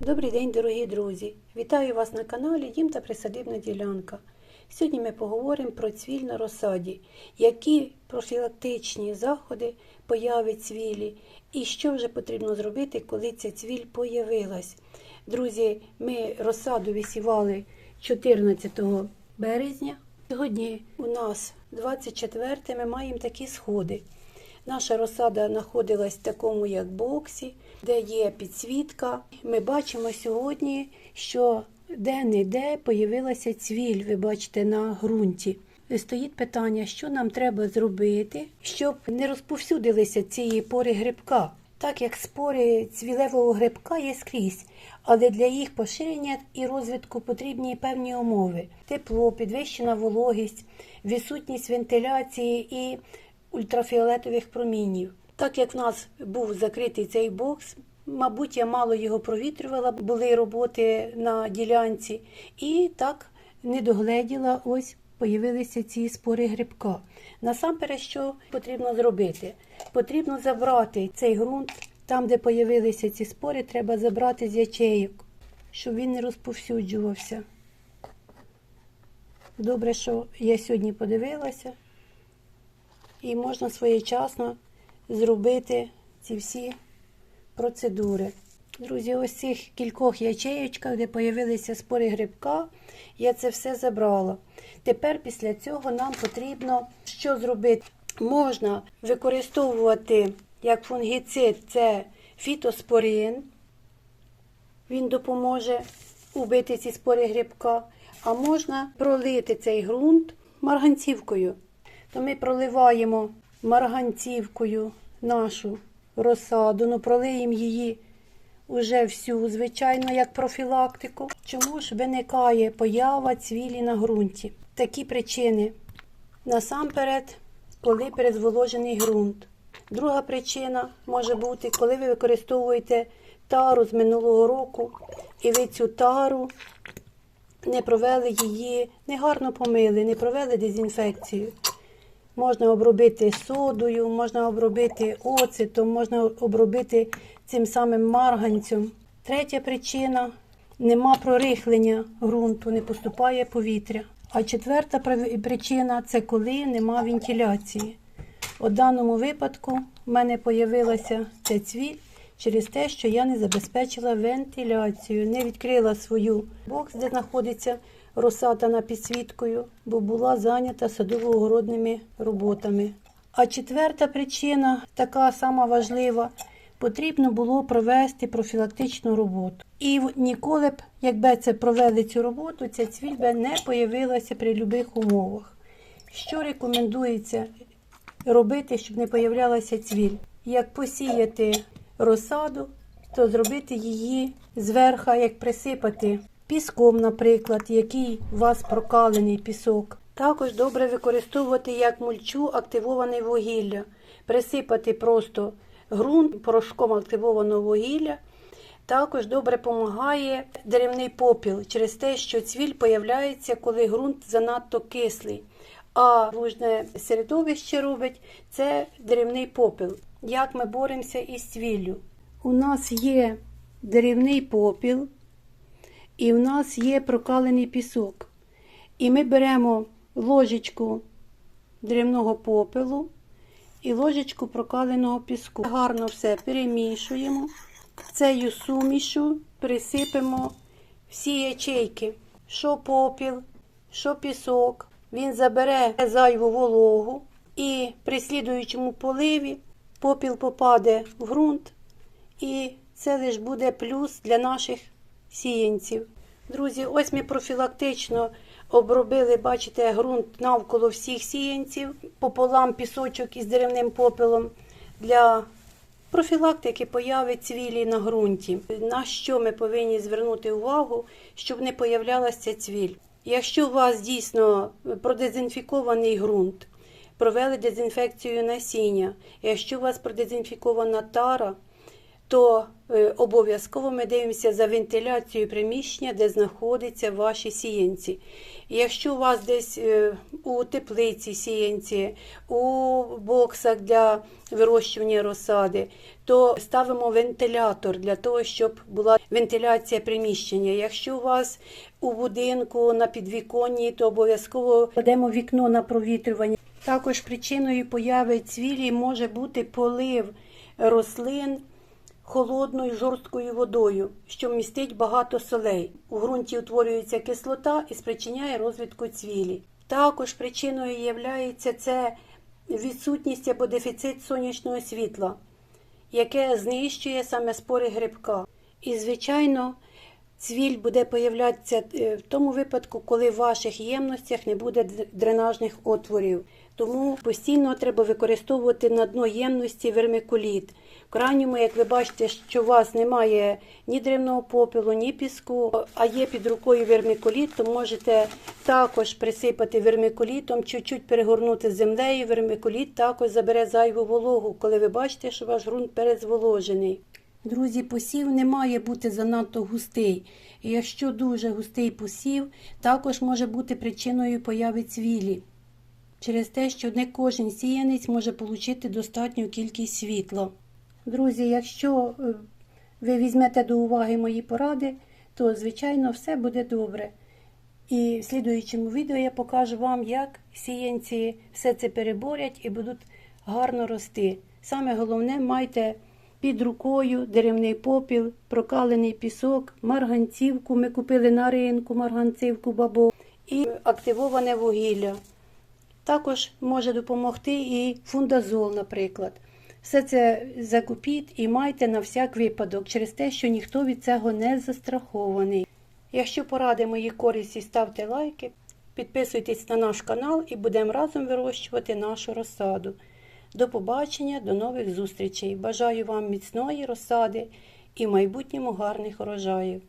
Добрий день, дорогі друзі! Вітаю вас на каналі Дім та Присадибна ділянка. Сьогодні ми поговоримо про цвіль на розсаді, які профілактичні заходи появи цвілі і що вже потрібно зробити, коли ця цвіль появилась. Друзі, ми розсаду висівали 14 березня. Сьогодні у нас 24 ми маємо такі сходи. Наша розсада знаходилась в такому як боксі, де є підсвітка. Ми бачимо сьогодні, що де-не-де появилася цвіль, ви бачите, на ґрунті. Стоїть питання, що нам треба зробити, щоб не розповсюдилися ці пори грибка. Так як спори цвілевого грибка є скрізь, але для їх поширення і розвитку потрібні певні умови: тепло, підвищена вологість, відсутність вентиляції і ультрафіолетових промінів. Так як в нас був закритий цей бокс, мабуть, я мало його провітрювала, були роботи на ділянці, і так не догледіла, ось появилися ці спори грибка. Насамперед, що потрібно зробити? Потрібно забрати цей ґрунт, там, де появилися ці спори, треба забрати з ячейок, щоб він не розповсюджувався. Добре, що я сьогодні подивилася і можна своєчасно зробити ці всі процедури. Друзі, ось цих кількох ячеєчках, де появилися спори грибка, я це все забрала. Тепер після цього нам потрібно що зробити? Можна використовувати як фунгіцид це фітоспорин. Він допоможе убити ці спори грибка. А можна пролити цей ґрунт марганцівкою то ми проливаємо марганцівкою нашу розсаду, ну пролиємо її уже всю, звичайно, як профілактику. Чому ж виникає поява цвілі на ґрунті? Такі причини. Насамперед, коли перезволожений ґрунт. Друга причина може бути, коли ви використовуєте тару з минулого року, і ви цю тару не провели її, негарно помили, не провели дезінфекцію. Можна обробити содою, можна обробити оцетом, можна обробити цим самим марганцем. Третя причина нема прорихлення ґрунту, не поступає повітря. А четверта причина це коли нема вентиляції. У даному випадку в мене з'явилася ця цвіль через те, що я не забезпечила вентиляцію, не відкрила свою бокс, де знаходиться розсада на підсвіткою, бо була зайнята садово-огородними роботами. А четверта причина, така сама важлива, потрібно було провести профілактичну роботу. І ніколи б, якби це провели цю роботу, ця цвіль би не появилася при будь-яких умовах. Що рекомендується робити, щоб не появлялася цвіль? Як посіяти розсаду, то зробити її зверха, як присипати піском, наприклад, який у вас прокалений пісок. Також добре використовувати як мульчу активоване вугілля, присипати просто ґрунт порошком активованого вугілля. Також добре допомагає деревний попіл через те, що цвіль появляється, коли ґрунт занадто кислий. А лужне середовище робить це деревний попіл. Як ми боремося із цвіллю? У нас є деревний попіл, і в нас є прокалений пісок. І ми беремо ложечку древного попелу і ложечку прокаленого піску. Гарно все перемішуємо. Цею сумішу присипемо всі ячейки, що попіл, що пісок. Він забере зайву вологу і при слідуючому поливі попіл попаде в ґрунт, і це лише буде плюс для наших сіянців. Друзі, ось ми профілактично обробили, бачите, ґрунт навколо всіх сіянців, пополам пісочок із деревним попелом для профілактики появи цвілі на ґрунті. На що ми повинні звернути увагу, щоб не появлялася цвіль? Якщо у вас дійсно продезінфікований ґрунт, провели дезінфекцію насіння, якщо у вас продезінфікована тара, то обов'язково ми дивимося за вентиляцією приміщення, де знаходяться ваші сіянці. Якщо у вас десь е, у теплиці сіянці, у боксах для вирощування розсади, то ставимо вентилятор для того, щоб була вентиляція приміщення. Якщо у вас у будинку на підвіконні, то обов'язково кладемо вікно на провітрювання. Також причиною появи цвілі може бути полив рослин холодною жорсткою водою, що містить багато солей. У ґрунті утворюється кислота і спричиняє розвитку цвілі. Також причиною є це відсутність або дефіцит сонячного світла, яке знищує саме спори грибка. І, звичайно, цвіль буде появлятися е, в тому випадку, коли в ваших ємностях не буде дренажних отворів. Тому постійно треба використовувати на дно ємності вермикуліт. В крайньому, як ви бачите, що у вас немає ні древного попелу, ні піску, а є під рукою вермикуліт, то можете також присипати вермикулітом, чуть-чуть перегорнути землею. Вермикуліт також забере зайву вологу, коли ви бачите, що ваш ґрунт перезволожений. Друзі, посів не має бути занадто густий. І якщо дуже густий посів, також може бути причиною появи цвілі. Через те, що не кожен сіянець може отримати достатню кількість світла. Друзі, якщо е, ви візьмете до уваги мої поради, то, звичайно, все буде добре. І в слідуючому відео я покажу вам, як сіянці все це переборять і будуть гарно рости. Саме головне, майте під рукою деревний попіл, прокалений пісок, марганцівку. Ми купили на ринку марганцівку бабо і активоване вугілля. Також може допомогти і фундазол, наприклад. Все це закупіть і майте на всяк випадок, через те, що ніхто від цього не застрахований. Якщо поради мої користі, ставте лайки, підписуйтесь на наш канал і будемо разом вирощувати нашу розсаду. До побачення, до нових зустрічей. Бажаю вам міцної розсади і в майбутньому гарних урожаїв.